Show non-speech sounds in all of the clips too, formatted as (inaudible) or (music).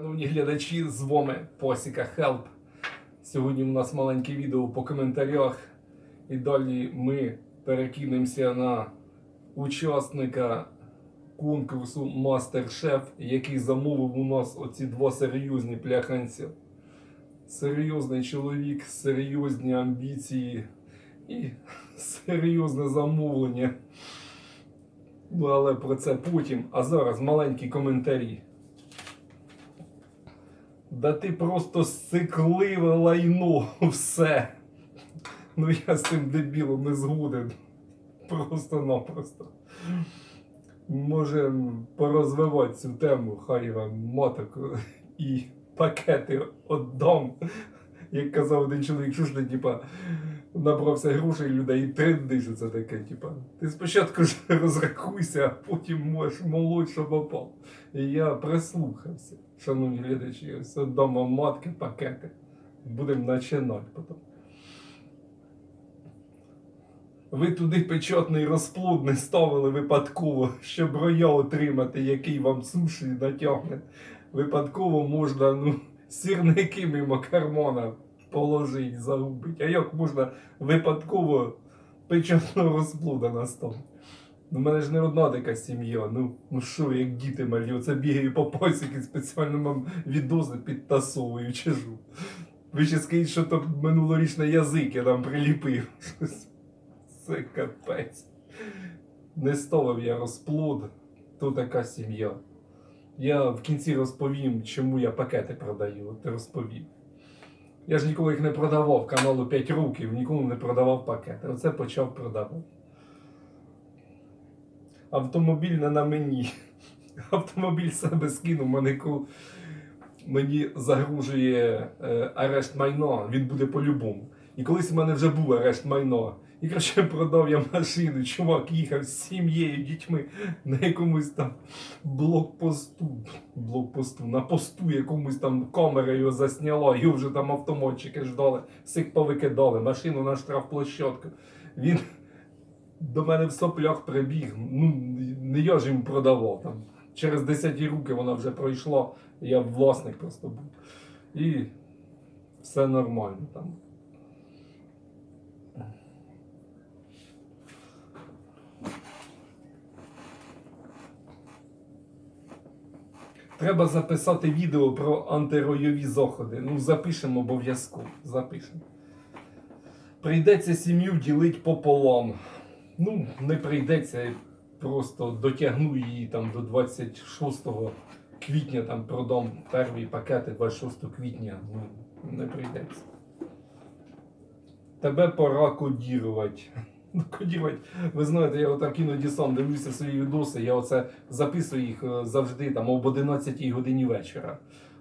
Шановні глядачі, з вами Посіка Хелп. Сьогодні у нас маленьке відео по коментарях. І далі ми перекинемося на учасника конкурсу Мастер-Шеф, який замовив у нас оці два серйозні пляханці. Серйозний чоловік, серйозні амбіції і серйозне замовлення. Ну, але про це потім. А зараз маленькі коментарі. Да ти просто сикливе лайно (laughs) все. Ну я з цим дебілом не згоден. Просто-напросто. Може порозвивати цю тему, хай вам маток і пакети отдам. Як казав один чоловік, що ж ти, типа, набрався грошей людей і тренди, це таке, типа. Ти спочатку ж (laughs) розрахуйся, а потім можеш молоть, що попав. І я прислухався, шановні глядачі, ось вдома матки, пакети. Будемо починати потім. Ви туди печатний розплод не ставили випадково, щоб роял отримати, який вам суші натягне. Випадково можна ну, сірники мимо кармана положити, загубити. А як можна випадково печатного розплода наставити? У мене ж не одна така сім'я. Ну, ну що, як діти малі, оце бігаю по пасіки, спеціально вам відоси підтасовую, чижу. Ви ще скажіть, що то минулорічний язик я там приліпив. (laughs) Це капець. Не ставив я розплод, то така сім'я. Я в кінці розповім, чому я пакети продаю. От розповім. Я ж ніколи їх не продавав каналу 5 років, ніколи не продавав пакети. Оце почав продавати. Автомобіль не на мені. (laughs) Автомобіль себе скинув, мене мені загружує е, арешт майна, він буде по-любому. І колись у мене вже був арешт майна. І коротше продав я машину, чувак їхав з сім'єю, дітьми на якомусь там блокпосту, блокпосту, на посту якомусь там камера його засняла, його вже там автоматчики ждали, всіх повикидали, машину на штрафплощадку. Він до мене в соплях прибіг. Ну, не я ж йому продавав там. Через 10 руки вона вже пройшла, я власник просто був. І все нормально там. Треба записати відео про антиройові заходи. Ну, запишемо обов'язково. Запишемо. Прийдеться сім'ю ділити пополам. Ну, не прийдеться, просто дотягну її там до 26 квітня, там продам перші пакети 26 квітня. Ну, не прийдеться. Тебе пора кодірувати. Ну, кодірувати. Ви знаєте, я отак іноді сам дивлюся свої відоси, я оце записую їх е, завжди там об 11 годині вечора.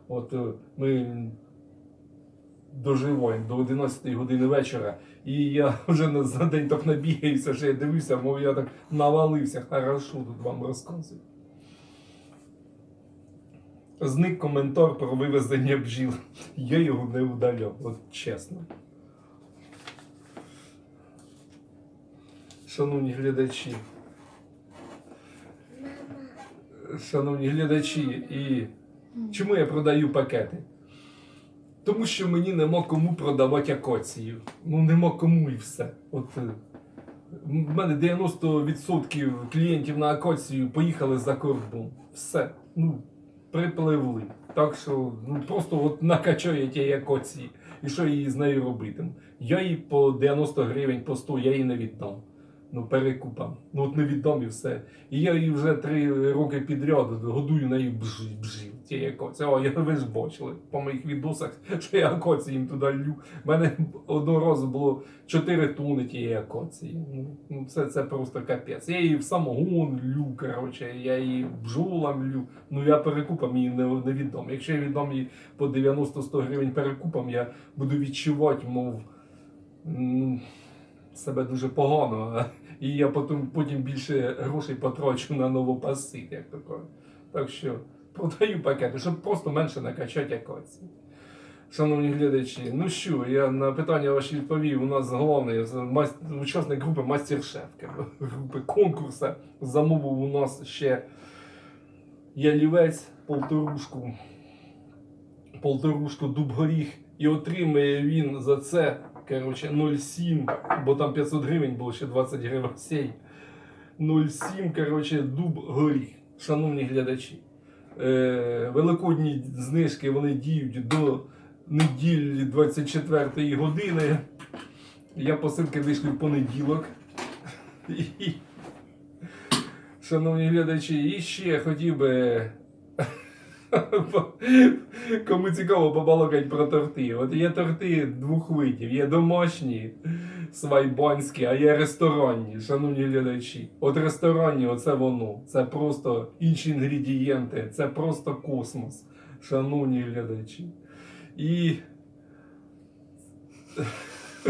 От е, ми доживаємо до 11 години вечора, і я (laughs) вже за день так набігаюся, що я дивлюся, мов я так навалився, хорошо тут вам розказую. Зник коментар про вивезення бджіл. (laughs) Я його не удаляв, от чесно. Шановні глядачі. Шановні глядачі, і чому я продаю пакети? Тому що мені нема кому продавати акоцію. Ну нема кому і все. От е, в мене 90% клієнтів на акоцію поїхали за кордон. Все. Ну, припливли. Так що ну, просто от накачаю я тієї. І що її з нею робитиму? Я їй по 90 гривень по 100 я її не віддам. Ну, перекупам. Ну от не віддам і все. І я її вже три роки підряд годую нею бжи, бжи. Ті акоці. О, я ви ж бачили по моїх відосах, що я акоці їм туди лю. У мене одного разу було 4 тони тієї акоції. Ну, ну це, просто капець. Я її в самогон лю, коротше, я її бджолам лю. Ну я перекупам її не, не. Якщо я віддам її по 90-100 гривень перекупам, я буду відчувати, мов. Себе дуже погано, і я потім, потім більше грошей потрачу на новопаси, як то. Так що продаю пакети, щоб просто менше накачати акації. Шановні глядачі, ну що, я на питання ваші відповів. У нас головний мас- учасник групи Мастер-Шеф, групи конкурсу. Замовив у нас ще ялівець, полторушку. полторушку дуб горіх, і отримує він за це, коротше, 0,7, бо там 500 гривень було ще 20 гривень сей. 0,7, коротше, дуб горіх. Шановні глядачі. Е, великодні знижки вони діють до неділі 24 години. Я посилки вийшли в понеділок. (laughs) Шановні глядачі, і ще хотів би. (laughs) Кому цікаво побалакати про торти. От є торти двох видів. Є домашні, свайбанські, а є ресторанні, шановні глядачі. От ресторанні, оце воно. Це просто інші інгредієнти, це просто космос, шановні глядачі. І. (laughs)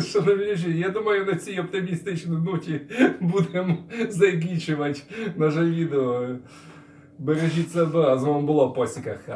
Шановні я думаю, на цій оптимістичній ноті будемо закінчувати наше відео. Бережіть себе, з вами була Посіка.